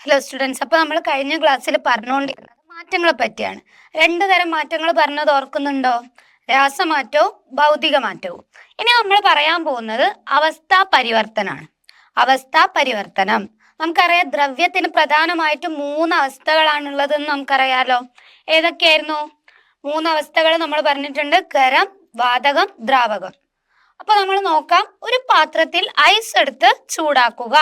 Hello students അപ്പോൾ നമ്മൾ കഴിഞ്ഞ ക്ലാസ്സിൽ പറഞ്ഞുകൊണ്ടിരുന്നത് മാറ്റങ്ങളെ പറ്റിയാണ്. രണ്ട് തരം മാറ്റങ്ങൾ പറഞ്ഞത് ഓർക്കുന്നുണ്ടോ? രാസമാറ്റവും ഭൗതിക മാറ്റവും ഇനി നമ്മൾ പറയാൻ പോകുന്നത് അവസ്ഥാ പരിവർത്തനമാണ് അവസ്ഥാ പരിവർത്തനം. നമുക്കറിയാം ദ്രവ്യത്തിന് പ്രധാനമായിട്ടും മൂന്ന് അവസ്ഥകളാണുള്ളതെന്ന് നമുക്കറിയാലോ. ഏതൊക്കെയായിരുന്നു? മൂന്ന് അവസ്ഥകൾ നമ്മൾ പറഞ്ഞിട്ടുണ്ട്. ഖരം വാതകം ദ്രാവകം. അപ്പൊ നമ്മൾ നോക്കാം. ഒരു പാത്രത്തിൽ ഐസ് എടുത്ത് ചൂടാക്കുക.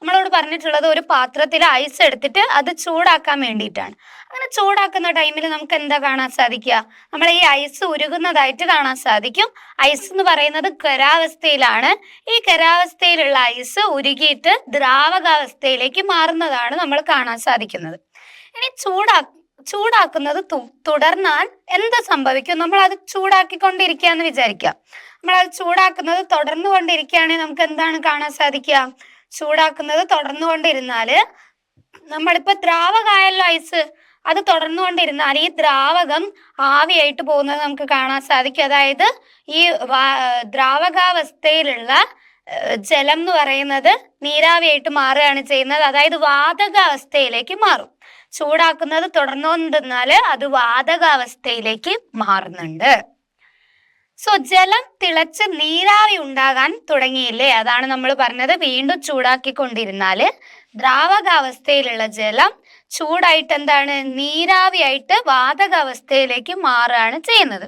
നമ്മളോട് പറഞ്ഞിട്ടുള്ളത് ഒരു പാത്രത്തിൽ ഐസ് എടുത്തിട്ട് അത് ചൂടാക്കാൻ വേണ്ടിയിട്ടാണ്. അങ്ങനെ ചൂടാക്കുന്ന ടൈമിൽ നമുക്ക് എന്താ കാണാൻ സാധിക്കുക? നമ്മൾ ഈ ഐസ് ഉരുകുന്നതായിട്ട് കാണാൻ സാധിക്കും. ഐസ് എന്ന് പറയുന്നത് ഖരാവസ്ഥയിലാണ്. ഈ ഖരാവസ്ഥയിലുള്ള ഐസ് ഉരുകിയിട്ട് ദ്രാവകാവസ്ഥയിലേക്ക് മാറുന്നതാണ് നമ്മൾ കാണാൻ സാധിക്കുന്നത്. ഇനി ചൂടാ ചൂടാക്കുന്നത് തുടർന്നാൽ എന്ത് സംഭവിക്കും? നമ്മൾ അത് ചൂടാക്കിക്കൊണ്ടിരിക്കുകയെന്ന് വിചാരിക്കാം നമ്മൾ അത് ചൂടാക്കുന്നത് തുടർന്നു കൊണ്ടിരിക്കുകയാണെങ്കിൽ നമുക്ക് എന്താണ് കാണാൻ സാധിക്കുക? ചൂടാക്കുന്നത് തുടർന്നു കൊണ്ടിരുന്നാൽ നമ്മളിപ്പോ ദ്രാവകമായല്ലോ ഐസ്. അത് തുടർന്നു കൊണ്ടിരുന്നാൽ ഈ ദ്രാവകം ആവിയായിട്ട് പോകുന്നത് നമുക്ക് കാണാൻ സാധിക്കും. അതായത് ഈ ദ്രാവകാവസ്ഥയിലുള്ള ജലം എന്ന് പറയുന്നത് നീരാവിയായിട്ട് മാറുകയാണ് ചെയ്യുന്നത്. അതായത് വാതകാവസ്ഥയിലേക്ക് മാറും. ചൂടാക്കുന്നത് തുടർന്നുകൊണ്ടിരുന്നാൽ അത് വാതകാവസ്ഥയിലേക്ക് മാറുന്നുണ്ട്. സോ ജലം തിളച്ച് നീരാവി ഉണ്ടാകാൻ തുടങ്ങിയില്ലേ? അതാണ് നമ്മൾ പറഞ്ഞത്. വീണ്ടും ചൂടാക്കിക്കൊണ്ടിരുന്നാൽ ദ്രാവകാവസ്ഥയിലുള്ള ജലം ചൂടായിട്ട് എന്താണ്? നീരാവിയായിട്ട് വാതകാവസ്ഥയിലേക്ക് മാറുകയാണ് ചെയ്യുന്നത്.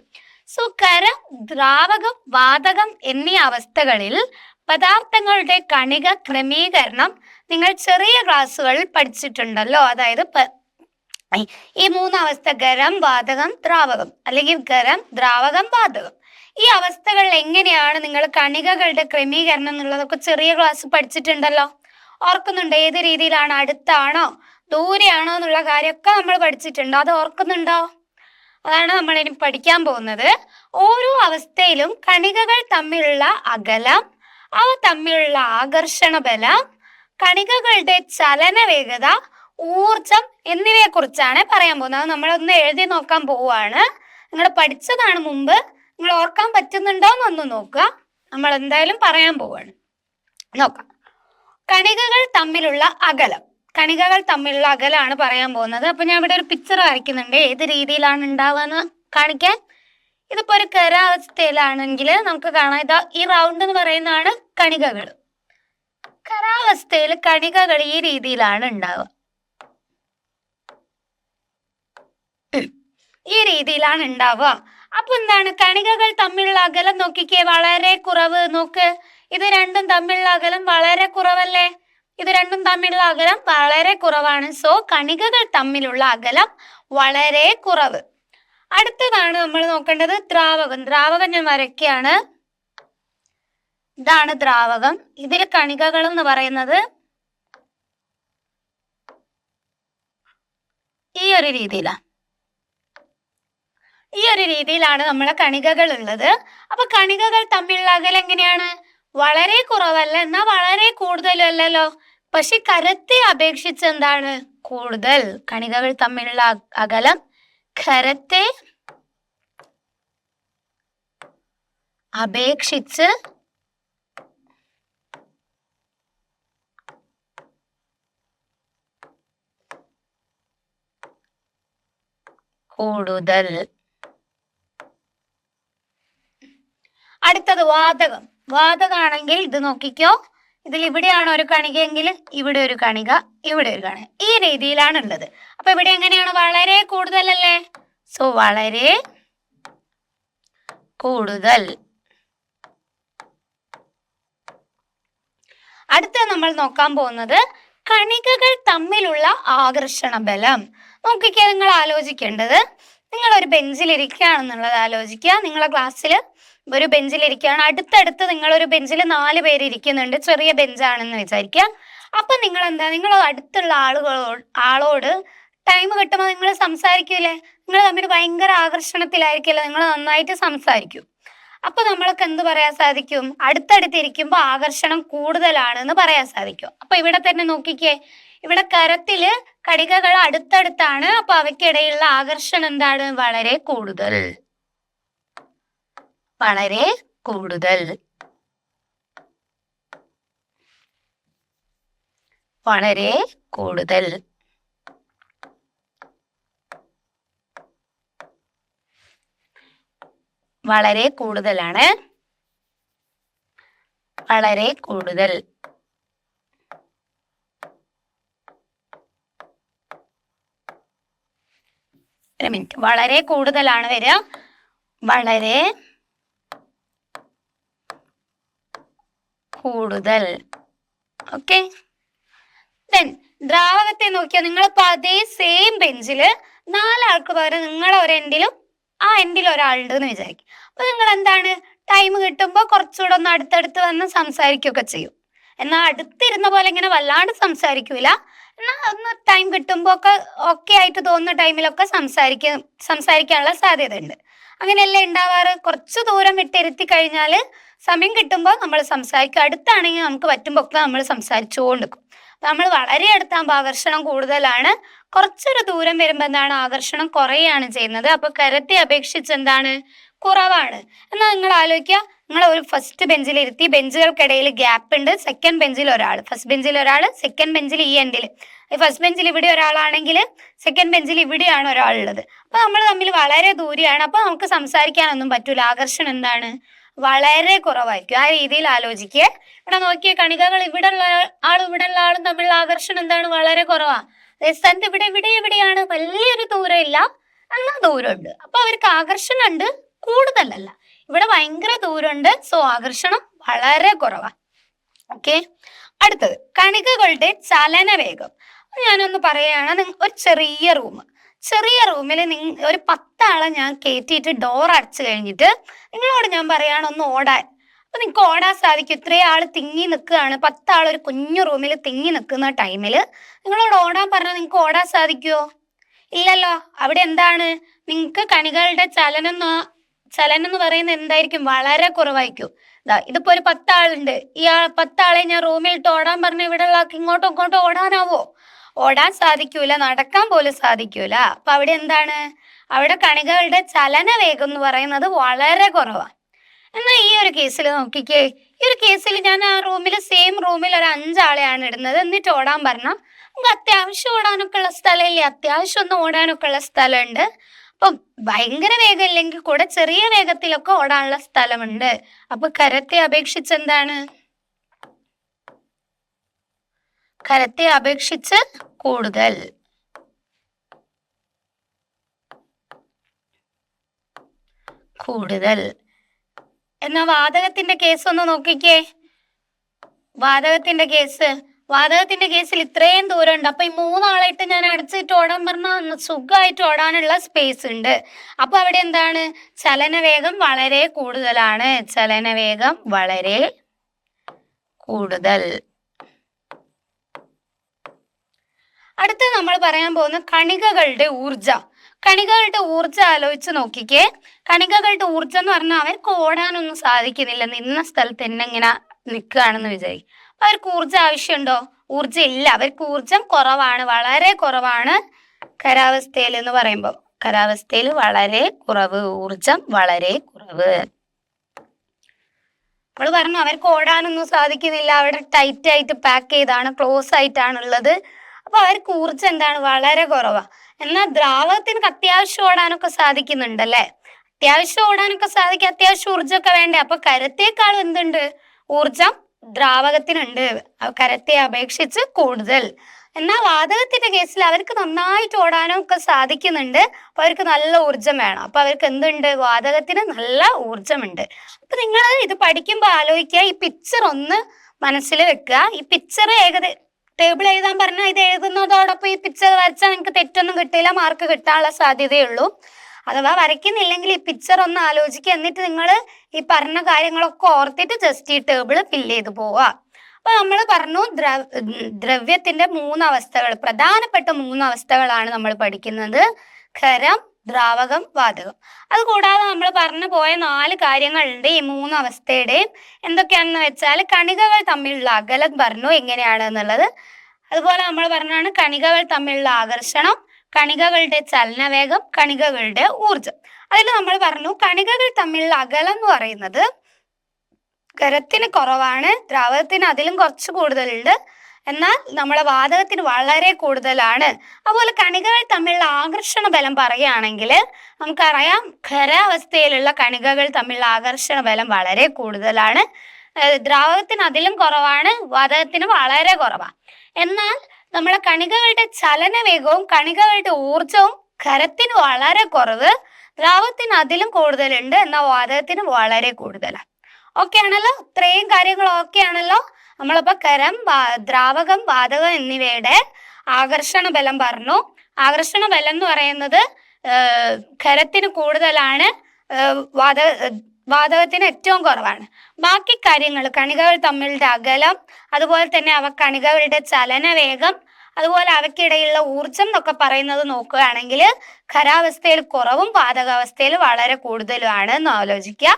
സോ കരം ദ്രാവകം വാതകം എന്നീ അവസ്ഥകളിൽ പദാർത്ഥങ്ങളുടെ കണിക ക്രമീകരണം നിങ്ങൾ ചെറിയ ക്ലാസ്സുകളിൽ പഠിച്ചിട്ടുണ്ടല്ലോ. അതായത് ഈ- മൂന്ന് അവസ്ഥ ഗരം വാതകം ദ്രാവകം അല്ലെങ്കിൽ ഗരം ദ്രാവകം വാതകം. ഈ അവസ്ഥകൾ എങ്ങനെയാണ്? നിങ്ങൾ കണികകളുടെ ക്രമീകരണം എന്നുള്ളതൊക്കെ ചെറിയ ക്ലാസ് പഠിച്ചിട്ടുണ്ടല്ലോ. ഓർക്കുന്നുണ്ടോ? ഏത് രീതിയിലാണ്? അടുത്താണോ? ദൂരെയാണോ? എന്നുള്ള കാര്യമൊക്കെ നമ്മൾ പഠിച്ചിട്ടുണ്ടോ. അത് ഓർക്കുന്നുണ്ടോ? അതാണ് നമ്മൾ ഇനി പഠിക്കാൻ പോകുന്നത്. ഓരോ അവസ്ഥയിലും കണികകൾ തമ്മിലുള്ള അകലം അവ തമ്മിലുള്ള ആകർഷണ ബലം കണികകളുടെ ചലന വേഗത ഊർജം എന്നിവയെ കുറിച്ചാണ് പറയാൻ പോകുന്നത്. നമ്മളൊന്ന് എഴുതി നോക്കാൻ പോവുകയാണ്. നിങ്ങൾ പഠിച്ചതാണ് മുമ്പ് നിങ്ങൾ ഓർക്കാൻ പറ്റുന്നുണ്ടോ എന്നൊന്ന് നോക്കുക. നമ്മൾ എന്തായാലും പറയാൻ പോവാണ് നോക്കാം. കണികകൾ തമ്മിലുള്ള അകലം. കണികകൾ തമ്മിലുള്ള അകലാണ് പറയാൻ പോകുന്നത്. അപ്പൊ ഞാൻ ഇവിടെ ഒരു പിക്ചർ വരയ്ക്കുന്നുണ്ട്. ഏത് രീതിയിലാണ് ഉണ്ടാവുക കാണിക്കാൻ. ഇതിപ്പോ ഒരു കരാവസ്ഥയിലാണെങ്കിൽ നമുക്ക് കാണാം. ഇതാ ഈ റൗണ്ട് എന്ന് പറയുന്നതാണ് കണികകൾ. ഖരാവസ്ഥയിൽ കണികകൾ ഈ രീതിയിലാണ് ഉണ്ടാവുക. ഈ രീതിയിലാണ് ഉണ്ടാവുക. അപ്പൊ എന്താണ്? കണികകൾ തമ്മിലുള്ള അകലം നോക്കിക്കേ വളരെ കുറവ്. നോക്ക് ഇത് രണ്ടും തമ്മിലുള്ള അകലം വളരെ കുറവല്ലേ? ഇത് രണ്ടും തമ്മിലുള്ള അകലം വളരെ കുറവാണ്. സോ കണികകൾ തമ്മിലുള്ള അകലം വളരെ കുറവ്. അടുത്തതാണ് നമ്മൾ നോക്കേണ്ടത് ദ്രാവകം. ദ്രാവകം ഞാൻ വരയ്ക്കുകയാണ്. ഇതാണ് ദ്രാവകം. ഇതിൽ കണികകൾ എന്ന് പറയുന്നത് ഈ ഒരു രീതിയിലാണ് ഈ ഒരു രീതിയിലാണ് നമ്മളെ കണികകൾ ഉള്ളത്. അപ്പൊ കണികകൾ തമ്മിലുള്ള അകലം എങ്ങനെയാണ്? വളരെ കുറവല്ല എന്നാ വളരെ കൂടുതലും അല്ലല്ലോ പക്ഷെ കരത്തെ അപേക്ഷിച്ച് എന്താണ് കൂടുതൽ? കണികകൾ തമ്മിലുള്ള അകലം കരത്തെ അപേക്ഷിച്ച് കൂടുതൽ. അടുത്തത് വാതകം. വാതകാണെങ്കിൽ ഇത് നോക്കിക്കോ. ഇതിൽ ഇവിടെയാണ് ഒരു കണികയെങ്കിൽ ഇവിടെ ഒരു കണിക ഇവിടെ ഒരു കണിക. ഈ രീതിയിലാണ് ഉള്ളത് അപ്പൊ ഇവിടെ എങ്ങനെയാണ്? വളരെ കൂടുതലല്ലേ? സോ വളരെ കൂടുതൽ. അടുത്ത നമ്മൾ നോക്കാൻ പോകുന്നത് കണികകൾ തമ്മിലുള്ള ആകർഷണ ബലം. നോക്കിക്കാൻ നിങ്ങൾ ആലോചിക്കേണ്ടത് നിങ്ങൾ ഒരു ബെഞ്ചിൽ ഇരിക്കുകയാണെന്നുള്ളത് ആലോചിക്കുക. നിങ്ങളെ ക്ലാസ്സിൽ ഒരു ബെഞ്ചിൽ ഇരിക്കുകയാണ്. അടുത്തടുത്ത് നിങ്ങൾ ഒരു ബെഞ്ചിൽ നാല് പേര് ഇരിക്കുന്നുണ്ട്. ചെറിയ ബെഞ്ചാണെന്ന് വിചാരിക്കുക. അപ്പം നിങ്ങൾ എന്താ നിങ്ങൾ അടുത്തുള്ള ആളുകളോട് ആളോട് ടൈം കിട്ടുമ്പോൾ നിങ്ങൾ സംസാരിക്കൂലേ? നിങ്ങൾ തമ്മിൽ ഭയങ്കര ആകർഷണത്തിലായിരിക്കുമല്ലോ നിങ്ങൾ നന്നായിട്ട് സംസാരിക്കും. അപ്പൊ നമ്മൾക്ക് എന്ത് പറയാൻ സാധിക്കും? അടുത്തടുത്തിരിക്കുമ്പോൾ ആകർഷണം കൂടുതലാണ് എന്ന് പറയാൻ സാധിക്കും. അപ്പൊ ഇവിടെ തന്നെ നോക്കിക്കേ ഇവിടെ കരത്തിൽ കടികകൾ അടുത്തടുത്താണ്. അപ്പൊ അവയ്ക്കിടയിലുള്ള ആകർഷണം എന്താണ്? വളരെ കൂടുതൽ. വളരെ കൂടുതൽ. വളരെ കൂടുതൽ. വളരെ കൂടുതലാണ്. വളരെ കൂടുതൽ. വളരെ കൂടുതലാണ് വരിക. വളരെ കൂടുതൽ. ഓക്കെ. ദെൻ ദ്രാവകത്തെ നോക്കിയാൽ നിങ്ങളിപ്പോ അതേ സെയിം ബെഞ്ചിൽ നാലാൾക്ക് പകരം നിങ്ങളെ ഒരു ആ എൻഡിൽ ഒരാളുണ്ട് എന്ന് വിചാരിക്കും. അപ്പൊ നിങ്ങൾ എന്താണ്? ടൈം കിട്ടുമ്പോൾ കുറച്ചുകൂടെ ഒന്ന് അടുത്തടുത്ത് വന്ന് സംസാരിക്കുകയൊക്കെ ചെയ്യും. എന്നാൽ അടുത്തിരുന്ന പോലെ ഇങ്ങനെ വല്ലാണ്ട് സംസാരിക്കൂല. എന്നാൽ ഒന്ന് ടൈം കിട്ടുമ്പോൾ ഒക്കെ ഓക്കെ ആയിട്ട് തോന്നുന്ന ടൈമിലൊക്കെ സംസാരിക്ക സംസാരിക്കാനുള്ള സാധ്യത ഉണ്ട് അങ്ങനെയല്ലേ ഉണ്ടാവാറ്? കുറച്ച് ദൂരം വിട്ടിരുത്തി കഴിഞ്ഞാൽ സമയം കിട്ടുമ്പോൾ നമ്മൾ സംസാരിക്കും. അടുത്താണെങ്കിൽ നമുക്ക് പറ്റുമ്പോൾ ഒക്കെ നമ്മൾ സംസാരിച്ചുകൊണ്ടിരിക്കും നമ്മൾ വളരെ അടുത്താകുമ്പോൾ ആകർഷണം കൂടുതലാണ്. കുറച്ചൊരു ദൂരം വരുമ്പോൾ എന്താണ് ആകർഷണം കുറയാണ് ചെയ്യുന്നത്. അപ്പൊ കരത്തെ അപേക്ഷിച്ച് എന്താണ്? കുറവാണ്. എന്നാൽ നിങ്ങൾ ആലോചിക്കുക. നിങ്ങൾ ഒരു ഫസ്റ്റ് ബെഞ്ചിൽ ഇരുത്തി ബെഞ്ചുകൾക്കിടയിൽ ഗ്യാപ്പ് ഉണ്ട്. സെക്കൻഡ് ബെഞ്ചിൽ ഒരാൾ. ഫസ്റ്റ് ബെഞ്ചിൽ ഒരാൾ സെക്കൻഡ് ബെഞ്ചിൽ ഈ എൻഡിൽ ഫസ്റ്റ് ബെഞ്ചിൽ ഇവിടെ ഒരാളാണെങ്കിൽ സെക്കൻഡ് ബെഞ്ചിൽ ഇവിടെയാണ് ഒരാളുള്ളത്. അപ്പൊ നമ്മൾ തമ്മിൽ വളരെ ദൂരെയാണ്. അപ്പൊ നമുക്ക് സംസാരിക്കാനൊന്നും പറ്റൂല. ആകർഷണം എന്താണ്? വളരെ കുറവായിരിക്കും. ആ രീതിയിൽ ആലോചിക്കുക. ഇവിടെ നോക്കിയ കണികകൾ ഇവിടെ ഉള്ള ആളും ഇവിടെ ഉള്ള ആളും തമ്മിലുള്ള ആകർഷണം എന്താണ്? വളരെ കുറവാ. സ്ഥലത്ത് ഇവിടെ ഇവിടെ എവിടെയാണ് വലിയൊരു ദൂരം ഇല്ല എന്നാൽ ദൂരമുണ്ട്. അപ്പൊ അവർക്ക് ആകർഷണം ഉണ്ട് കൂടുതലല്ല. ഇവിടെ ഭയങ്കര ദൂരമുണ്ട്. സോ ആകർഷണം വളരെ കുറവാ. ഓക്കെ. അടുത്തത്. കണികകളുടെ ചലന വേഗം ഞാനൊന്ന് പറയുകയാണ്. ഒരു ചെറിയ റൂം. ചെറിയ റൂമിൽ നിങ്ങ ഒരു പത്താളെ ഞാൻ കയറ്റിയിട്ട് ഡോർ അടച്ചു കഴിഞ്ഞിട്ട് നിങ്ങളോട് ഞാൻ പറയുകയാണ് ഒന്ന് ഓടാൻ. അപ്പൊ നിങ്ങൾക്ക് ഓടാൻ സാധിക്കും. ഇത്രയും ആൾ തിങ്ങി നിൽക്കുകയാണ്. പത്താൾ ഒരു കുഞ്ഞു റൂമിൽ തിങ്ങി നിൽക്കുന്ന ടൈമിൽ നിങ്ങളോട് ഓടാൻ പറഞ്ഞാൽ നിങ്ങൾക്ക് ഓടാൻ സാധിക്കുമോ ഇല്ലല്ലോ. അവിടെ എന്താണ്? നിങ്ങൾക്ക് കണികളുടെ ചലനം ചലനം എന്ന് പറയുന്നത് എന്തായിരിക്കും? വളരെ കുറവായിരിക്കും. ഇതാ ഇതിപ്പോ ഒരു പത്താളുണ്ട്. ഈ പത്താളെ ഞാൻ റൂമിൽ ഇട്ട് ഓടാൻ പറഞ്ഞ ഇവിടെ ഉള്ള ആൾക്ക് ഇങ്ങോട്ടും ഇങ്ങോട്ടും ഓടാനാവോ? ഓടാൻ സാധിക്കൂല നടക്കാൻ പോലും സാധിക്കൂല. അപ്പൊ അവിടെ എന്താണ്? അവിടെ കണികകളുടെ ചലന വേഗം എന്ന് പറയുന്നത് വളരെ കുറവാണ് എന്നാൽ ഈ ഒരു കേസിൽ നോക്കിക്കേ ഈ ഒരു കേസിൽ ഞാൻ ആ റൂമിൽ സെയിം റൂമിൽ ഒരു അഞ്ചാളെയാണ് ഇടുന്നത്. എന്നിട്ട് ഓടാൻ പറഞ്ഞാൽ നമുക്ക് അത്യാവശ്യം ഓടാനൊക്കെ ഉള്ള സ്ഥലമില്ലേ? അത്യാവശ്യം ഒന്ന് ഓടാനൊക്കെ ഉള്ള സ്ഥലമുണ്ട്. അപ്പം ഭയങ്കര വേഗം ഇല്ലെങ്കിൽ കൂടെ ചെറിയ വേഗത്തിലൊക്കെ ഓടാനുള്ള സ്ഥലമുണ്ട്. അപ്പൊ കരത്തെ അപേക്ഷിച്ച് എന്താണ്? കരത്തെ അപേക്ഷിച്ച് കൂടുതൽ. കൂടുതൽ. എന്നാ വാതകത്തിന്റെ കേസ് ഒന്ന് നോക്കിക്കേ. വാതകത്തിന്റെ കേസ്. വാതകത്തിന്റെ കേസിൽ ഇത്രയും ദൂരം ഉണ്ട് അപ്പൊ ഈ മൂന്നാളായിട്ട് ഞാൻ അടച്ചിട്ട് ഓടാൻ പറഞ്ഞാൽ സുഖമായിട്ട് ഓടാനുള്ള സ്പേസ് ഉണ്ട്. അപ്പൊ അവിടെ എന്താണ്? ചലനവേഗം വളരെ കൂടുതലാണ്. ചലനവേഗം വളരെ കൂടുതൽ. അടുത്ത നമ്മൾ പറയാൻ പോകുന്ന കണികകളുടെ ഊർജ കണികകളുടെ ഊർജം ആലോചിച്ച് നോക്കിക്കേ. കണികകളുടെ ഊർജം എന്ന് പറഞ്ഞാൽ അവർക്ക് ഓടാനൊന്നും സാധിക്കുന്നില്ല. നിന്ന സ്ഥലത്ത് തന്നെ ഇങ്ങനെ നിൽക്കുകയാണെന്ന് വിചാരിക്കും. അവർക്ക് ഊർജം ആവശ്യമുണ്ടോ? ഊർജം ഇല്ല. അവർക്ക് ഊർജം കുറവാണ്. വളരെ കുറവാണ് കരാവസ്ഥയിൽ എന്ന് പറയുമ്പോൾ. കരാവസ്ഥയിൽ വളരെ കുറവ്. ഊർജം വളരെ കുറവ്. നമ്മൾ പറഞ്ഞു അവർക്ക് ഓടാനൊന്നും സാധിക്കുന്നില്ല. അവിടെ ടൈറ്റ് ആയിട്ട് പാക്ക് ചെയ്താണ് ക്ലോസ് ആയിട്ടാണ് അപ്പൊ അവർക്ക് ഊർജം എന്താണ്? വളരെ കുറവാ. എന്നാൽ ദ്രാവകത്തിന് അത്യാവശ്യം ഓടാനൊക്കെ സാധിക്കുന്നുണ്ടല്ലേ? അത്യാവശ്യം ഓടാനൊക്കെ സാധിക്കും. അത്യാവശ്യം ഊർജമൊക്കെ വേണ്ടേ? അപ്പൊ കരത്തേക്കാളും എന്തുണ്ട്? ഊർജം ദ്രാവകത്തിനുണ്ട്. കരത്തെ അപേക്ഷിച്ച് കൂടുതൽ. എന്നാൽ വാതകത്തിന്റെ കേസിൽ അവർക്ക് നന്നായിട്ട് ഓടാനും ഒക്കെ സാധിക്കുന്നുണ്ട്. അപ്പൊ അവർക്ക് നല്ല ഊർജം വേണം. അപ്പൊ അവർക്ക് എന്തുണ്ട്? വാതകത്തിന് നല്ല ഊർജമുണ്ട് അപ്പൊ നിങ്ങൾ ഇത് പഠിക്കുമ്പോൾ ആലോചിക്കുക. ഈ പിക്ചർ ഒന്ന് മനസ്സിൽ വെക്കുക. ഈ പിക്ചർ ഏകദേശം ടേബിൾ എഴുതാൻ പറഞ്ഞാൽ ഇത് എഴുതുന്നതോടൊപ്പം ഈ പിക്ചർ വരച്ചാൽ നിങ്ങൾക്ക് തെറ്റൊന്നും കിട്ടില്ല മാർക്ക് കിട്ടാനുള്ള സാധ്യതയുള്ളൂ. അഥവാ വരയ്ക്കുന്നില്ലെങ്കിൽ ഈ പിക്ചർ ഒന്ന് ആലോചിക്കുക എന്നിട്ട് നിങ്ങൾ ഈ പറഞ്ഞ കാര്യങ്ങളൊക്കെ ഓർത്തിട്ട് ജസ്റ്റ് ഈ ടേബിൾ ഫില്ല് ചെയ്ത് പോവുക. അപ്പൊ നമ്മൾ പറഞ്ഞു ദ്രവ ദ്രവ്യത്തിന്റെ മൂന്ന് അവസ്ഥകൾ പ്രധാനപ്പെട്ട മൂന്ന് അവസ്ഥകളാണ് നമ്മൾ പഠിക്കുന്നത്. ഖരം ദ്രാവകം വാതകം. അത് കൂടാതെ നമ്മൾ പറഞ്ഞു പോയ നാല് കാര്യങ്ങളുണ്ട് ഈ മൂന്ന് അവസ്ഥയുടെയും എന്തൊക്കെയാണെന്ന് വെച്ചാൽ കണികകൾ തമ്മിലുള്ള അകലം പറഞ്ഞു എങ്ങനെയാണ് എന്നുള്ളത്. അതുപോലെ നമ്മൾ പറഞ്ഞാണ് കണികകൾ തമ്മിലുള്ള ആകർഷണം കണികകളുടെ ചലനവേഗം കണികകളുടെ ഊർജം അതിൽ നമ്മൾ പറഞ്ഞു കണികകൾ തമ്മിലുള്ള അകലം എന്ന് പറയുന്നത് ഖരത്തിന് കുറവാണ് ദ്രാവകത്തിന് അതിലും കുറച്ച് കൂടുതലുണ്ട്. എന്നാൽ നമ്മളെ വാതകത്തിന് വളരെ കൂടുതലാണ്. അതുപോലെ കണികകൾ തമ്മിലുള്ള ആകർഷണ ബലം പറയുകയാണെങ്കിൽ നമുക്കറിയാം ഖരാവസ്ഥയിലുള്ള കണികകൾ തമ്മിലുള്ള ആകർഷണ ബലം വളരെ കൂടുതലാണ്. ദ്രാവകത്തിന് അതിലും കുറവാണ് വാതകത്തിന് വളരെ കുറവാണ് എന്നാൽ നമ്മളെ കണികകളുടെ ചലന വേഗവും കണികകളുടെ ഊർജവും ഖരത്തിന് വളരെ കുറവ് ദ്രാവകത്തിന് അതിലും കൂടുതലുണ്ട് എന്നാൽ വാതകത്തിന് വളരെ കൂടുതലാണ് ഓക്കെ ആണല്ലോ ഇത്രയും കാര്യങ്ങൾ ഓക്കെ ആണല്ലോ നമ്മളിപ്പോ കരം ദ്രാവകം വാതകം എന്നിവയുടെ ആകർഷണ ബലം പറഞ്ഞു. ആകർഷണ ബലം എന്ന് പറയുന്നത് ഖരത്തിന് കൂടുതലാണ് വാത വാതകത്തിന് ഏറ്റവും കുറവാണ്. ബാക്കി കാര്യങ്ങൾ കണികകൾ തമ്മിലുള്ള അകലം അതുപോലെ തന്നെ അവ കണികകളുടെ ചലനവേഗം അതുപോലെ അവയ്ക്കിടയിലുള്ള ഊർജം എന്നൊക്കെ പറയുന്നത് നോക്കുകയാണെങ്കിൽ ഖരാവസ്ഥയിൽ കുറവും വാതകാവസ്ഥയിൽ വളരെ കൂടുതലുമാണ് എന്ന് ആലോചിക്കുക.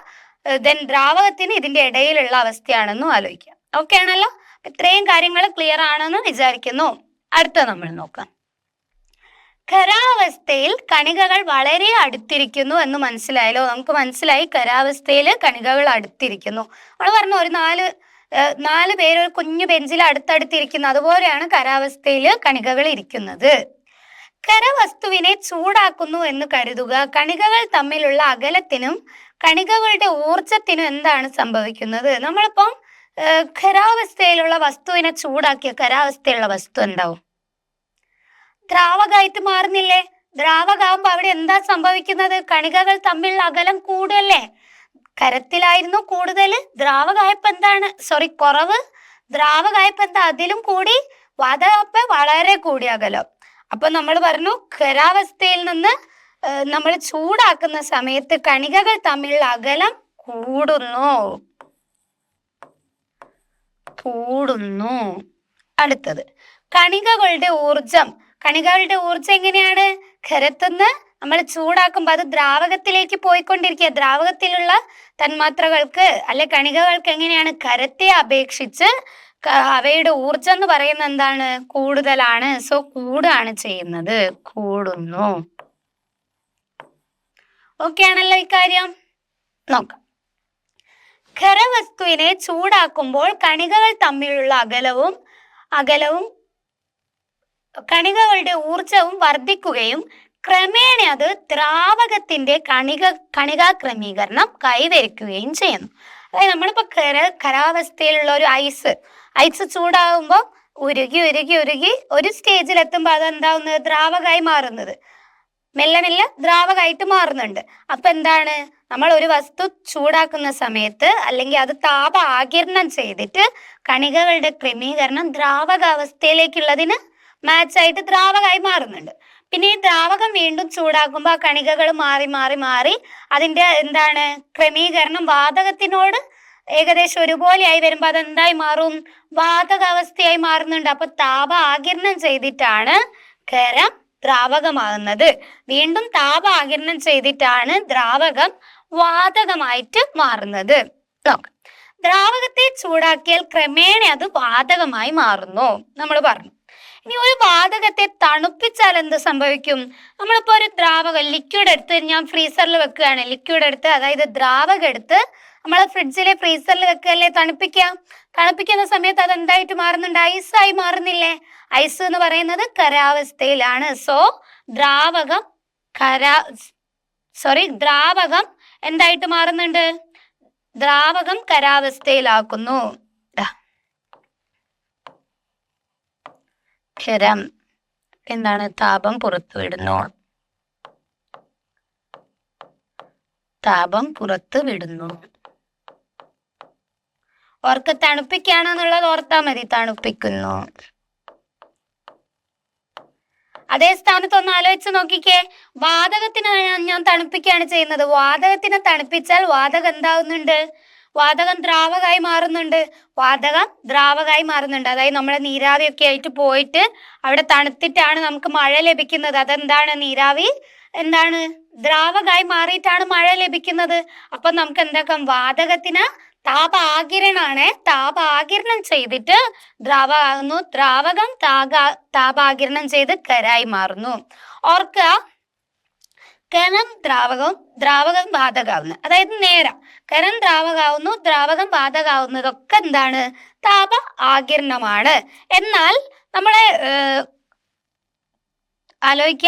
ദെൻ ദ്രാവകത്തിന് ഇതിന്റെ ഇടയിലുള്ള അവസ്ഥയാണെന്നും ആലോചിക്കുക. ഓക്കെ ആണല്ലോ? ഇത്രയും കാര്യങ്ങൾ ക്ലിയർ ആണെന്ന് വിചാരിക്കുന്നു. അടുത്ത നമ്മൾ നോക്കാം. ഖരാവസ്ഥയിൽ കണികകൾ വളരെ അടുത്തിരിക്കുന്നു എന്ന് മനസ്സിലായല്ലോ? നമുക്ക് മനസ്സിലായി ഖരാവസ്ഥയിൽ കണികകൾ അടുത്തിരിക്കുന്നു. നമ്മൾ പറഞ്ഞു ഒരു നാല് നാല് പേര് ഒരു കുഞ്ഞു ബെഞ്ചിൽ അടുത്തടുത്തിരിക്കുന്നു. അതുപോലെയാണ് ഖരാവസ്ഥയിൽ കണികകൾ ഇരിക്കുന്നത്. ഖരവസ്തുവിനെ ചൂടാക്കുന്നു എന്ന് കരുതുക. കണികകൾ തമ്മിലുള്ള അകലത്തിനും കണികകളുടെ ഊർജത്തിനും എന്താണ് സംഭവിക്കുന്നത്? നമ്മളിപ്പം ഖരാവസ്ഥയിലുള്ള വസ്തുവിനെ ചൂടാക്കിയ ഖരാവസ്ഥയിലുള്ള വസ്തു എന്താവും? ദ്രാവകമായിട്ട് മാറുന്നില്ലേ? ദ്രാവകാവുമ്പോ അവിടെ എന്താ സംഭവിക്കുന്നത്? കണികകൾ തമ്മിൽ അകലം കൂടല്ലേ കരത്തിലായിരുന്നു കൂടുതൽ. ദ്രാവകമായപ്പോ എന്താണ്? സോറി കുറവ്. ദ്രാവകമായപ്പോ എന്താ? അതിലും കൂടി. വാതകപ്പ വളരെ കൂടി അകലം. അപ്പൊ നമ്മൾ പറഞ്ഞു ഖരാവസ്ഥയിൽ നിന്ന് നമ്മൾ ചൂടാക്കുന്ന സമയത്ത് കണികകൾ തമ്മിലുള്ള അകലം കൂടുന്നു. കൂടുന്നു. അടുത്തത്. കണികകളുടെ ഊർജം കണികകളുടെ ഊർജം എങ്ങനെയാണ്? ഖരത്തുനിന്ന് നമ്മൾ ചൂടാക്കുമ്പോൾ അത് ദ്രാവകത്തിലേക്ക് പോയിക്കൊണ്ടിരിക്കുക. ദ്രാവകത്തിലുള്ള തന്മാത്രകൾക്ക് അല്ലെ കണികകൾക്ക് എങ്ങനെയാണ്? ഖരത്തെ അപേക്ഷിച്ച് അവയുടെ ഊർജം എന്ന് പറയുന്നത് എന്താണ്? കൂടുതലാണ്. സോ കൂടാണ് ചെയ്യുന്നത്. കൂടുന്നു. ഓക്കെ ആണല്ലോ ഇക്കാര്യം. നോക്കാം. ഖരവസ്തുവിനെ ചൂടാക്കുമ്പോൾ കണികകൾ തമ്മിലുള്ള അകലവും അകലവും കണികകളുടെ ഊർജവും വർദ്ധിക്കുകയും ക്രമേണ അത് ദ്രാവകത്തിന്റെ കണിക കണികാ ക്രമീകരണം കൈവരിക്കുകയും ചെയ്യുന്നു. അതായത് നമ്മളിപ്പോ ഖര ഖരാവസ്ഥയിലുള്ള ഒരു ഐസ് ഐസ് ചൂടാകുമ്പോൾ ഉരുകി ഉരുകി ഉരുകി ഒരു സ്റ്റേജിൽ എത്തുമ്പോൾ അതെന്താവുന്നത്? ദ്രാവകമായി മാറുന്നത്. മെല്ലെ മെല്ലെ ദ്രാവകമായിട്ട് മാറുന്നുണ്ട്. അപ്പൊ എന്താണ്? നമ്മൾ ഒരു വസ്തു ചൂടാക്കുന്ന സമയത്ത് അല്ലെങ്കിൽ അത് താപ ആകിരണം ചെയ്തിട്ട് കണികകളുടെ ക്രമീകരണം ദ്രാവകാവസ്ഥയിലേക്കുള്ളതിന് മാച്ചായിട്ട് ദ്രാവകമായി മാറുന്നുണ്ട്. പിന്നെ ഈ ദ്രാവകം വീണ്ടും ചൂടാക്കുമ്പോൾ ആ കണികകൾ മാറി മാറി മാറി അതിന്റെ എന്താണ്? ക്രമീകരണം വാതകത്തിനോട് ഏകദേശം ഒരുപോലെയായി വരുമ്പോൾ അതെന്തായി മാറും? വാതകാവസ്ഥയായി മാറുന്നുണ്ട്. അപ്പൊ താപ ആകിരണം ചെയ്തിട്ടാണ് ഖരം ദ്രാവകമാകുന്നത്. വീണ്ടും താപ ആകിരണം ചെയ്തിട്ടാണ് ദ്രാവകം വാതകമായിട്ട് മാറുന്നത്. ദ്രാവകത്തെ ചൂടാക്കിയാൽ ക്രമേണ അത് വാതകമായി മാറുന്നു. നമ്മൾ പറഞ്ഞു. ഇനി ഒരു വാതകത്തെ തണുപ്പിച്ചാൽ എന്ത് സംഭവിക്കും? നമ്മളിപ്പോ ഒരു ദ്രാവകം ലിക്വിഡ് എടുത്ത് ഞാൻ ഫ്രീസറിൽ വെക്കുകയാണ്. ലിക്വിഡ് എടുത്ത് അതായത് ദ്രാവകം എടുത്ത് നമ്മൾ ഫ്രിഡ്ജിലെ ഫ്രീസറിൽ വെക്കുകയല്ലേ തണുപ്പിക്കാം തണുപ്പിക്കുന്ന സമയത്ത് അത് എന്തായിട്ട് മാറുന്നുണ്ട് ഐസായി മാറുന്നില്ലേ? ഐസ് എന്ന് പറയുന്നത് ഖരാവസ്ഥയിലാണ് സോ ദ്രാവകം ഖരാ സോറി ദ്രാവകം എന്തായിട്ട് മാറുന്നുണ്ട്? ദ്രാവകം ഖരാവസ്ഥയിലാക്കുന്നു. ഖരം. എന്താണ്? താപം പുറത്തുവിടുന്നു. താപം പുറത്തു വിടുന്നു ഓർക്ക് തണുപ്പിക്കുകയാണെന്നുള്ളത് ഓർത്താ മതി. തണുപ്പിക്കുന്നു. അതേ സ്ഥാനത്ത് ഒന്ന് ആലോചിച്ച് നോക്കിക്കേ. വാതകത്തിന് ഞാൻ തണുപ്പിക്കുകയാണ് ചെയ്യുന്നത്. വാതകത്തിനെ തണുപ്പിച്ചാൽ വാതകം എന്താവുന്നുണ്ട്? വാതകം ദ്രാവകമായി മാറുന്നുണ്ട്. വാതകം ദ്രാവകമായി മാറുന്നുണ്ട്. അതായത് നമ്മളെ നീരാവിയൊക്കെ ആയിട്ട് പോയിട്ട് അവിടെ തണുത്തിട്ടാണ് നമുക്ക് മഴ ലഭിക്കുന്നത്. അതെന്താണ് നീരാവി? എന്താണ്? ദ്രാവകമായി മാറിയിട്ടാണ് മഴ ലഭിക്കുന്നത്. അപ്പൊ നമുക്ക് എന്താക്കാം? വാതകത്തിന് താപ താപാകിരണം ചെയ്തിട്ട് ദ്രാവകമാകുന്നു ദ്രാവകം താപാകിരണം ചെയ്ത് കരായി മാറുന്നു. ഓർക്കുക കരം ദ്രാവകവും ദ്രാവകം ബാധകാവുന്നു. അതായത് നേരം. കരം ദ്രാവകാവുന്നു ദ്രാവകം ബാധകാവുന്നതൊക്കെ എന്താണ്? താപ ആകിരണമാണ്. എന്നാൽ നമ്മളെ ആലോചിക്ക.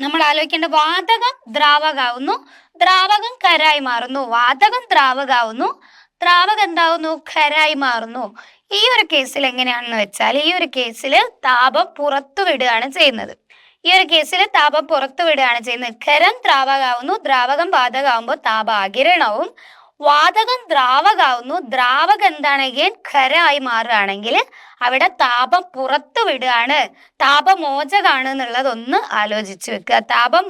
നമ്മൾ ആലോചിക്കേണ്ട വാതകം ദ്രാവകാവുന്നു. ദ്രാവകം കരായി മാറുന്നു. വാതകം ദ്രാവകാവുന്നു. ദ്രാവകം എന്താവുന്നു? ഖരായി മാറുന്നു. ഈ ഒരു കേസിൽ എങ്ങനെയാണെന്ന് വെച്ചാൽ ഈ ഒരു കേസിൽ താപം പുറത്തു വിടുകയാണ് ചെയ്യുന്നത്. ഈ ഒരു കേസിൽ താപം പുറത്തു വിടുകയാണ് ചെയ്യുന്നത്. ഖരം ദ്രാവകാവുന്നു. ദ്രാവകം വാതകമാകുമ്പോൾ താപാകിരണവും വാതകം ദ്രാവകാവുന്നു. ദ്രാവകം എന്താണെങ്കിൽ ഖരായി മാറുകയാണെങ്കിൽ അവിടെ താപം പുറത്തു വിടുകയാണ്. താപമോചകാണ് എന്നുള്ളതൊന്ന് ആലോചിച്ച് വെക്കുക. താപം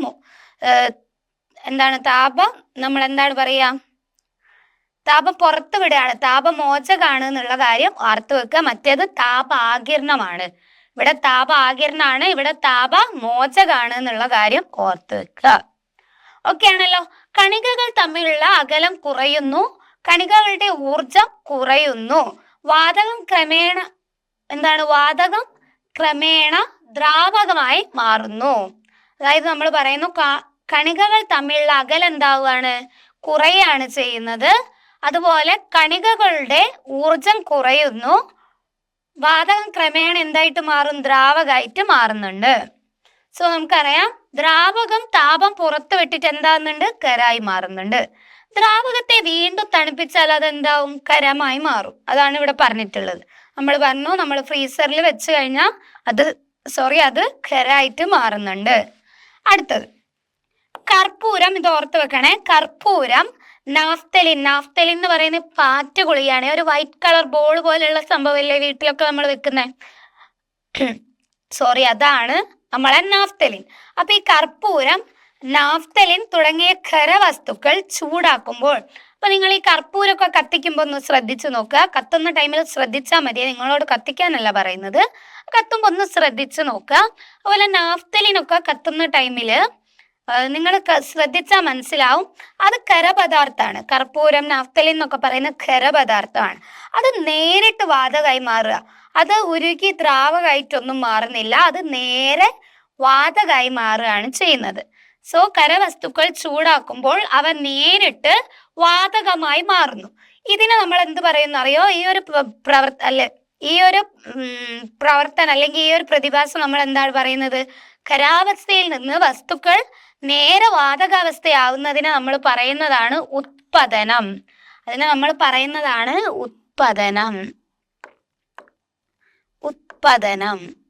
എന്താണ്? താപം നമ്മൾ എന്താണ് പറയാ താപം പുറത്തു വിടുകയാണ്. താപമോചകാണ് എന്നുള്ള കാര്യം ഓർത്തു വെക്കുക. മറ്റേത് താപാകിരണമാണ് ഇവിടെ താപ ആകിരണമാണ് ഇവിടെ താപ മോചകാണ് എന്നുള്ള കാര്യം ഓർത്തു വെക്കുക. ഓക്കെ ആണല്ലോ. കണികകൾ തമ്മിലുള്ള അകലം കുറയുന്നു. കണികകളുടെ ഊർജം കുറയുന്നു. വാതകം ക്രമേണ എന്താണ്? വാതകം ക്രമേണ ദ്രാവകമായി മാറുന്നു. അതായത് നമ്മൾ പറയുന്നു കണികകൾ തമ്മിലുള്ള അകലം എന്താവുകയാണ്? കുറയാണ് ചെയ്യുന്നത്. അതുപോലെ കണികകളുടെ ഊർജം കുറയുന്നു. വാതകം ക്രമേണ എന്തായിട്ട് മാറും? ദ്രാവകമായിട്ട് മാറുന്നുണ്ട്. സോ നമുക്കറിയാം ദ്രാവകം താപം പുറത്തു വിട്ടിട്ട് എന്താകുന്നുണ്ട് കരായി മാറുന്നുണ്ട്. ദ്രാവകത്തെ വീണ്ടും തണുപ്പിച്ചാൽ അതെന്താവും? കരമായി മാറും. അതാണ് ഇവിടെ പറഞ്ഞിട്ടുള്ളത്. നമ്മൾ പറഞ്ഞു നമ്മൾ ഫ്രീസറിൽ വെച്ച് കഴിഞ്ഞാൽ അത് സോറി അത് ഖരായിട്ട് മാറുന്നുണ്ട്. അടുത്തത് കർപ്പൂരം ഇത് ഓർത്ത് വെക്കണേ. കർപ്പൂരം നാഫ്തലിൻ നാഫ്തലിൻ എന്ന് പറയുന്ന പാറ്റ ഗുളികയാണ്. ഒരു വൈറ്റ് കളർ ബോൾ പോലെയുള്ള സംഭവമല്ലേ വീട്ടിലൊക്കെ നമ്മൾ വെക്കുന്നത് സോറി അതാണ് നമ്മളെ നാഫ്തലിൻ അപ്പൊ ഈ കർപ്പൂരം നാഫ്തലിൻ തുടങ്ങിയ ഖരവസ്തുക്കൾ ചൂടാക്കുമ്പോൾ അപ്പൊ നിങ്ങൾ ഈ കർപ്പൂരമൊക്കെ കത്തിക്കുമ്പോൾ ഒന്ന് ശ്രദ്ധിച്ചു നോക്കുക. കത്തുന്ന ടൈമിൽ ശ്രദ്ധിച്ചാൽ മതി. നിങ്ങളോട് കത്തിക്കാനല്ല പറയുന്നത്. കത്തുമ്പോൾ ഒന്ന് ശ്രദ്ധിച്ചു നോക്കുക. അതുപോലെ നാഫ്തലിനൊക്കെ കത്തുന്ന ടൈമിൽ നിങ്ങൾ ശ്രദ്ധിച്ചാൽ മനസ്സിലാവും. അത് ഖരപദാർത്ഥമാണ് കർപ്പൂരം നാഫ്തലി എന്നൊക്കെ പറയുന്ന ഖരപദാർത്ഥമാണ് അത് നേരിട്ട് വാതകമായി മാറുക. അത് ഉരുകി ദ്രാവകമായിട്ടൊന്നും മാറുന്നില്ല. അത് നേരെ വാതകമായി മാറുകയാണ് ചെയ്യുന്നത്. സോ കരവസ്തുക്കൾ ചൂടാക്കുമ്പോൾ അവ നേരിട്ട് വാതകമായി മാറുന്നു. ഇതിനെ നമ്മൾ എന്ത് പറയുന്ന അറിയോ? ഈ ഒരു പ്ര- പ്രവർ അല്ലെ ഈ ഒരു പ്രവർത്തനം അല്ലെങ്കിൽ ഈ ഒരു പ്രതിഭാസം നമ്മൾ എന്താണ് പറയുന്നത്? ഖരാവസ്ഥയിൽ നിന്ന് വസ്തുക്കൾ നേരെ വാതകാവസ്ഥയാവുന്നതിനെ നമ്മൾ പറയുന്നതാണ് ഉത്പതനം. അതിനെ നമ്മൾ പറയുന്നതാണ് ഉത്പതനം. ഉത്പതനം.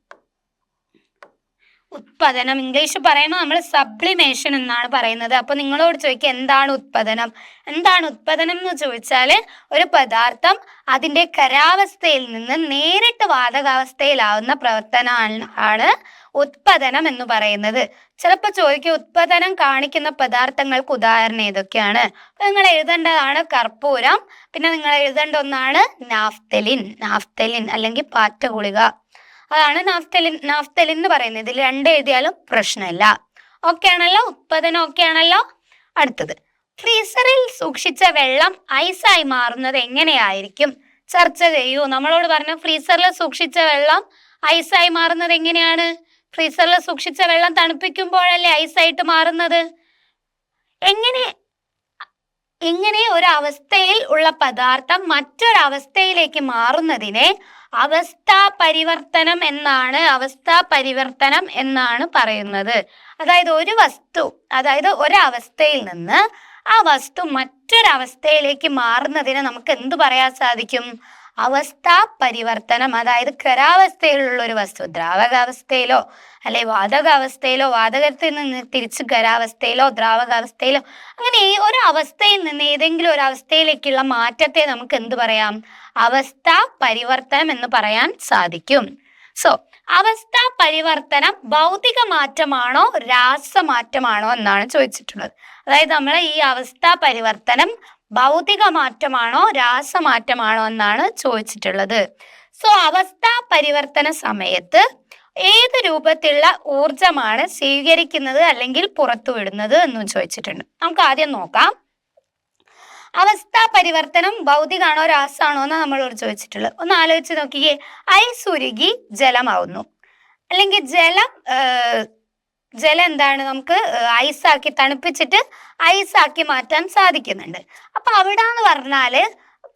ഉത്പതനം ഇംഗ്ലീഷ് പറയുമ്പോൾ നമ്മൾ സപ്ലിമേഷൻ എന്നാണ് പറയുന്നത്. അപ്പോൾ നിങ്ങളോട് ചോദിക്കുക എന്താണ് ഉത്പതനം എന്താണ് ഉത്പതനം എന്ന് ചോദിച്ചാൽ ഒരു പദാർത്ഥം അതിന്റെ കരാവസ്ഥയിൽ നിന്ന് നേരിട്ട് വാതകാവസ്ഥയിലാവുന്ന പ്രവർത്തനമാണ് ആണ് ഉത്പതനം എന്ന് പറയുന്നത്. ചിലപ്പോൾ ചോദിക്കുക ഉത്പതനം കാണിക്കുന്ന പദാർത്ഥങ്ങൾക്ക് ഉദാഹരണം ഏതൊക്കെയാണ്? നിങ്ങൾ എഴുതേണ്ടതാണ് കർപ്പൂരം പിന്നെ നിങ്ങൾ എഴുതേണ്ട ഒന്നാണ് നാഫ്തലിൻ. നാഫ്തലിൻ അല്ലെങ്കിൽ പാറ്റ ഗുളിക അതാണ് നാഫ്തലിൻ നാഫ്തലിൻ എന്ന് പറയുന്നത്. ഇതിൽ രണ്ട് എഴുതിയാലും പ്രശ്നമില്ല. ഓക്കെ ആണല്ലോ ഉത്പതനം ഓക്കെ ആണല്ലോ അടുത്തത്. ഫ്രീസറിൽ സൂക്ഷിച്ച വെള്ളം ഐസായി മാറുന്നത് എങ്ങനെയായിരിക്കും? ചർച്ച ചെയ്യൂ. നമ്മളോട് പറഞ്ഞു ഫ്രീസറിൽ സൂക്ഷിച്ച വെള്ളം ഐസായി മാറുന്നത് എങ്ങനെയാണ്? ഫ്രീസറിൽ സൂക്ഷിച്ച വെള്ളം തണുപ്പിക്കുമ്പോഴല്ലേ ഐസായിട്ട് മാറുന്നത്? എങ്ങനെ എങ്ങനെ ഒരു അവസ്ഥയിൽ ഉള്ള പദാർത്ഥം മറ്റൊരവസ്ഥയിലേക്ക് മാറുന്നതിനെ അവസ്ഥാ പരിവർത്തനം എന്നാണ് അവസ്ഥാ പരിവർത്തനം എന്നാണ് പറയുന്നത്. അതായത് ഒരു വസ്തു അതായത് ഒരവസ്ഥയിൽ നിന്ന് ആ വസ്തു മറ്റൊരവസ്ഥയിലേക്ക് മാറുന്നതിന് നമുക്ക് എന്തു പറയാൻ സാധിക്കും? അവസ്ഥാ പരിവർത്തനം അതായത് ഖരാവസ്ഥയിലുള്ള ഒരു വസ്തു ദ്രാവകാവസ്ഥയിലോ അല്ലെ വാതകാവസ്ഥയിലോ വാതകത്തിൽ നിന്ന് തിരിച്ച് ഖരാവസ്ഥയിലോ ദ്രാവകാവസ്ഥയിലോ അങ്ങനെ ഒരു അവസ്ഥയിൽ നിന്ന് ഏതെങ്കിലും ഒരു അവസ്ഥയിലേക്കുള്ള മാറ്റത്തെ നമുക്ക് എന്ത് പറയാം? അവസ്ഥാ പരിവർത്തനം എന്ന് പറയാൻ സാധിക്കും. സോ അവസ്ഥാ പരിവർത്തനം ഭൗതിക മാറ്റമാണോ രാസമാറ്റമാണോ എന്നാണ് ചോദിച്ചിട്ടുള്ളത്. അതായത് നമ്മൾ ഈ അവസ്ഥാ പരിവർത്തനം ഭൗതിക മാറ്റമാണോ രാസമാറ്റമാണോ എന്നാണ് ചോദിച്ചിട്ടുള്ളത്. സോ അവസ്ഥാ പരിവർത്തന സമയത്ത് ഏത് രൂപത്തിലുള്ള ഊർജമാണ് സ്വീകരിക്കുന്നത് അല്ലെങ്കിൽ പുറത്തുവിടുന്നത് എന്ന് ചോദിച്ചിട്ടുണ്ട്. നമുക്ക് ആദ്യം നോക്കാം. അവസ്ഥാ പരിവർത്തനം ഭൗതികാണോ രാസമാണോ എന്ന് നമ്മളോട് ചോദിച്ചിട്ടുള്ളത്. ഒന്ന് ആലോചിച്ച് നോക്കിയേ. ഐസ് ഉരുകി ജലമാവുന്നു. അല്ലെങ്കിൽ ജലം ജലം എന്താണ്? നമുക്ക് ഐസാക്കി തണുപ്പിച്ചിട്ട് ഐസാക്കി മാറ്റാൻ സാധിക്കുന്നുണ്ട്. അപ്പൊ അവിടെ എന്ന് പറഞ്ഞാൽ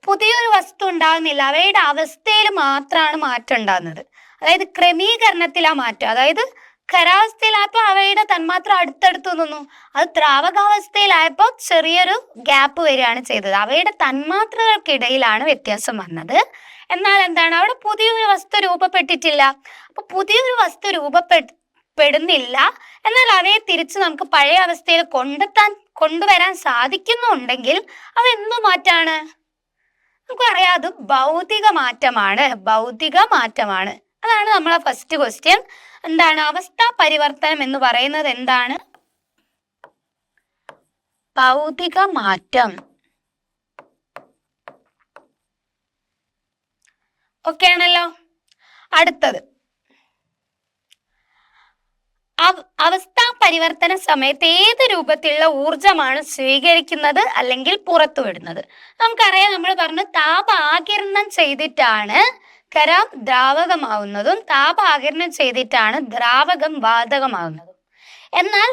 പുതിയൊരു വസ്തു ഉണ്ടാകുന്നില്ല അവയുടെ അവസ്ഥയിൽ മാത്രമാണ് മാറ്റം ഉണ്ടാകുന്നത്. അതായത് ക്രമീകരണത്തിലാ മാറ്റം. അതായത് ഖരാവസ്ഥയിലായപ്പോൾ അവയുടെ തന്മാത്ര അടുത്തടുത്ത് നിന്നു. അത് ദ്രാവകാവസ്ഥയിലായപ്പോൾ ചെറിയൊരു ഗ്യാപ്പ് വരികയാണ് ചെയ്തത്. അവയുടെ തന്മാത്രകൾക്കിടയിലാണ് വ്യത്യാസം വന്നത്. എന്നാൽ എന്താണ്? അവിടെ പുതിയൊരു വസ്തു രൂപപ്പെട്ടിട്ടില്ല. അപ്പൊ പുതിയൊരു വസ്തു രൂപപ്പെട്ട പെടുന്നില്ല. എന്നാൽ അവയെ തിരിച്ച് നമുക്ക് പഴയ അവസ്ഥയിൽ കൊണ്ടെത്താൻ കൊണ്ടുവരാൻ സാധിക്കുന്നുണ്ടെങ്കിൽ അതെന്തു മാറ്റാണ്? നമുക്കറിയാം അത് ഭൗതിക മാറ്റമാണ്. ഭൗതിക മാറ്റമാണ്. അതാണ് നമ്മളെ ഫസ്റ്റ് ക്വസ്റ്റ്യൻ എന്താണ് അവസ്ഥാ പരിവർത്തനം എന്ന് പറയുന്നത് എന്താണ്? ഭൗതിക മാറ്റം. ഓക്കെ ആണല്ലോ അടുത്തത്. അവസ്ഥാ പരിവർത്തന സമയത്ത് ഏത് രൂപത്തിലുള്ള ഊർജമാണ് സ്വീകരിക്കുന്നത് അല്ലെങ്കിൽ പുറത്തുവിടുന്നത്? നമുക്കറിയാം നമ്മൾ പറഞ്ഞു താപ ആകിരണം ചെയ്തിട്ടാണ് കരം ദ്രാവകമാവുന്നതും താപ ആകിരണം ചെയ്തിട്ടാണ് ദ്രാവകം വാതകമാവുന്നതും. എന്നാൽ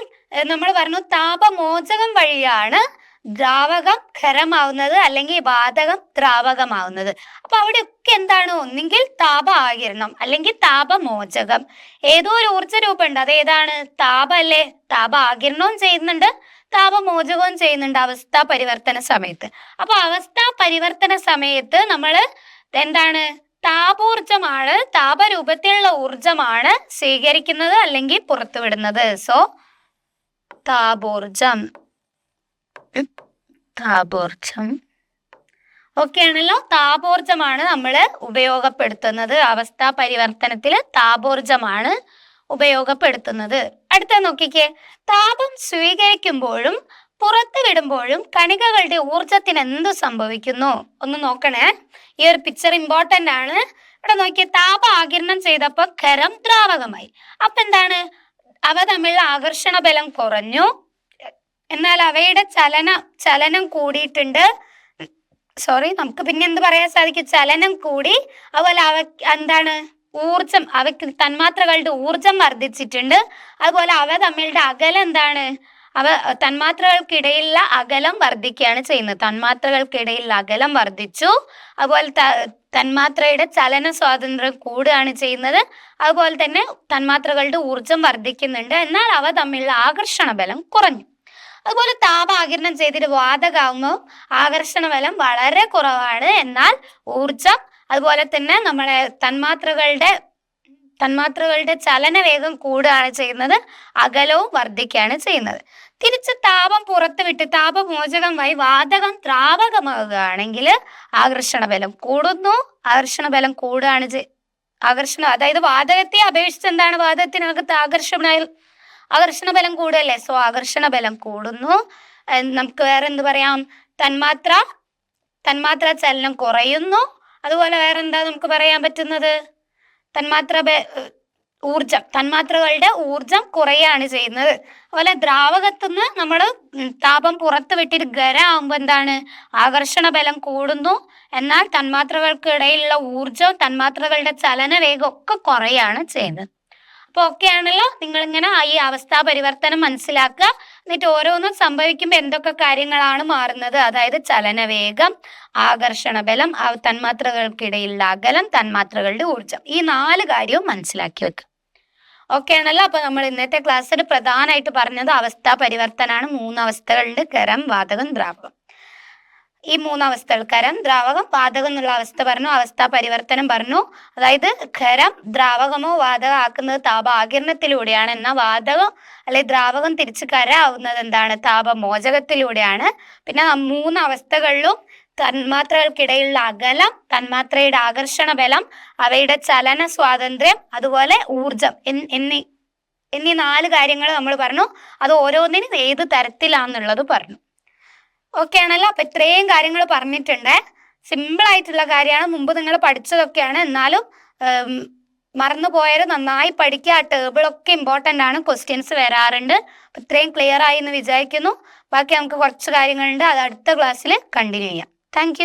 നമ്മൾ പറഞ്ഞു താപമോചകം വഴിയാണ് ദ്രാവകം ഖരമാവുന്നത് അല്ലെങ്കിൽ വാതകം ദ്രാവകമാവുന്നത്. അപ്പൊ അവിടെയൊക്കെ എന്താണ്? ഒന്നെങ്കിൽ താപ ആകിരണം അല്ലെങ്കിൽ താപമോചകം. ഏതോ ഒരു ഊർജ രൂപമുണ്ട് അത് ഏതാണ്? താപ അല്ലേ താപ ആകിരണവും ചെയ്യുന്നുണ്ട്. താപമോചകവും ചെയ്യുന്നുണ്ട് അവസ്ഥാ പരിവർത്തന സമയത്ത്. അപ്പൊ അവസ്ഥ പരിവർത്തന സമയത്ത് നമ്മൾ എന്താണ്? താപോർജമാണ് താപരൂപത്തിലുള്ള ഊർജമാണ് സ്വീകരിക്കുന്നത് അല്ലെങ്കിൽ പുറത്തുവിടുന്നത്. സോ താപോർജം താപോർജം ഓക്കെ ആണല്ലോ. താപോർജമാണ് നമ്മൾ ഉപയോഗപ്പെടുത്തുന്നത്. അവസ്ഥ പരിവർത്തനത്തിൽ താപോർജമാണ് ഉപയോഗപ്പെടുത്തുന്നത്. അടുത്ത നോക്കിക്കേ. താപം സ്വീകരിക്കുമ്പോഴും പുറത്തു വിടുമ്പോഴും കണികകളുടെ ഊർജത്തിന് എന്ത് സംഭവിക്കുന്നു? ഒന്ന് നോക്കണേ. ഈ ഒരു പിക്ചർ ഇമ്പോർട്ടന്റ് ആണ്. ഇവിടെ നോക്കിയേ. താപ ആകിരണം ചെയ്തപ്പോൾ ഖരം ദ്രാവകമായി. അപ്പൊ എന്താണ് അവ തമ്മിലുള്ള ആകർഷണ ബലം കുറഞ്ഞു. എന്നാൽ അവയുടെ ചലന ചലനം കൂടിയിട്ടുണ്ട്. സോറി നമുക്ക് പിന്നെ എന്ത് പറയാൻ സാധിക്കും? ചലനം കൂടി അതുപോലെ അവ എന്താണ്? ഊർജം അവയ്ക്ക് തന്മാത്രകളുടെ ഊർജം വർദ്ധിച്ചിട്ടുണ്ട്. അതുപോലെ അവ തമ്മിലുള്ള അകലം എന്താണ്? അവ തന്മാത്രകൾക്കിടയിലുള്ള അകലം വർദ്ധിക്കുകയാണ് ചെയ്യുന്നത്. തന്മാത്രകൾക്കിടയിലുള്ള അകലം വർദ്ധിച്ചു. അതുപോലെ തന്മാത്രയുടെ ചലന സ്വാതന്ത്ര്യം കൂടുകയാണ് ചെയ്യുന്നത്. അതുപോലെ തന്നെ തന്മാത്രകളുടെ ഊർജം വർദ്ധിക്കുന്നുണ്ട്. എന്നാൽ അവ തമ്മിലുള്ള ആകർഷണ ബലം കുറഞ്ഞു. അതുപോലെ താപ ആകിരണം ചെയ്തിട്ട് വാതകാവുമ്പോൾ ആകർഷണ ബലം വളരെ കുറവാണ്. എന്നാൽ ഊർജം അതുപോലെ തന്നെ നമ്മളെ തന്മാത്രകളുടെ തന്മാത്രകളുടെ ചലന വേഗം കൂടുകയാണ് ചെയ്യുന്നത്. അകലവും വർദ്ധിക്കുകയാണ് ചെയ്യുന്നത്. തിരിച്ച് താപം പുറത്ത് വിട്ട് താപമോചകം വഴി വാതകം ദ്രാവകമാകുകയാണെങ്കിൽ ആകർഷണ ബലം കൂടുന്നു. ആകർഷണ ബലം കൂടുകയാണ് ആകർഷണം അതായത് വാതകത്തെ അപേക്ഷിച്ച് എന്താണ് വാതകത്തിനകത്ത് ആകർഷണ ആകർഷണ ബലം കൂടുകയല്ലേ സോ ആകർഷണ ബലം കൂടുന്നു നമുക്ക് വേറെ എന്ത് പറയാം? തന്മാത്ര തന്മാത്ര ചലനം കുറയുന്നു. അതുപോലെ വേറെ എന്താ നമുക്ക് പറയാൻ പറ്റുന്നത്? തന്മാത്ര ഊർജം തന്മാത്രകളുടെ ഊർജം കുറയാണ് ചെയ്യുന്നത്. അതുപോലെ ദ്രാവകത്തുനിന്ന് നമ്മൾ താപം പുറത്ത് വിട്ടിട്ട് ഖര ആകുമ്പോൾ എന്താണ്? ആകർഷണ ബലം കൂടുന്നു. എന്നാൽ തന്മാത്രകൾക്കിടയിലുള്ള ഊർജവും തന്മാത്രകളുടെ ചലന വേഗം ഒക്കെ കുറയാണ് ചെയ്യുന്നത്. അപ്പൊ ഒക്കെയാണല്ലോ ഇങ്ങനെ ഈ അവസ്ഥാ പരിവർത്തനം മനസ്സിലാക്കുക. എന്നിട്ട് ഓരോന്നും സംഭവിക്കുമ്പോൾ എന്തൊക്കെ കാര്യങ്ങളാണ് മാറുന്നത്? അതായത് ചലനവേഗം ആകർഷണ ബലം തന്മാത്രകൾക്കിടയിലുള്ള അകലം തന്മാത്രകളുടെ ഊർജം ഈ നാല് കാര്യവും മനസ്സിലാക്കി വെക്കുക. ഓക്കെ ആണല്ലോ അപ്പൊ നമ്മൾ ഇന്നത്തെ ക്ലാസ്സിൽ പ്രധാനമായിട്ട് പറഞ്ഞത് അവസ്ഥാ പരിവർത്തനമാണ് മൂന്ന് അവസ്ഥകളുണ്ട്. കരം വാതകം ദ്രാവകം. ഈ മൂന്ന് അവസ്ഥകൾ ഖരം ദ്രാവകം വാതകം എന്നുള്ള അവസ്ഥ പറഞ്ഞു അവസ്ഥാ പരിവർത്തനം പറഞ്ഞു. അതായത് ഖരം ദ്രാവകമോ വാതകം ആക്കുന്നത് താപ ആകിരണത്തിലൂടെയാണ് എന്നാൽ വാതകം അല്ലെ ദ്രാവകം തിരിച്ച് കര ആവുന്നത് എന്താണ്? താപമോചകത്തിലൂടെയാണ്. പിന്നെ മൂന്ന് അവസ്ഥകളിലും തന്മാത്രകൾക്കിടയിലുള്ള അകലം തന്മാത്രയുടെ ആകർഷണ ബലം അവയുടെ ചലന സ്വാതന്ത്ര്യം അതുപോലെ ഊർജം എന്നീ എന്നീ നാല് കാര്യങ്ങൾ നമ്മൾ പറഞ്ഞു. അത് ഓരോന്നിനും ഏത് തരത്തിലാന്നുള്ളത് പറഞ്ഞു. ഓക്കെ ആണല്ലോ അപ്പൊ ഇത്രയും കാര്യങ്ങൾ പറഞ്ഞിട്ടുണ്ട്. സിമ്പിൾ ആയിട്ടുള്ള കാര്യമാണ്. മുമ്പ് നിങ്ങൾ പഠിച്ചതൊക്കെയാണ്. എന്നാലും മറന്നു പോയത് നന്നായി പഠിക്കുക. ആ ടേബിളൊക്കെ ഇമ്പോർട്ടന്റ് ആണ്. ക്വസ്റ്റ്യൻസ് വരാറുണ്ട്. അപ്പൊ ഇത്രയും ക്ലിയർ ആയി എന്ന് വിചാരിക്കുന്നു. ബാക്കി നമുക്ക് കുറച്ച് കാര്യങ്ങളുണ്ട്. അത് അടുത്ത ക്ലാസ്സിൽ കണ്ടിന്യൂ ചെയ്യാം. താങ്ക്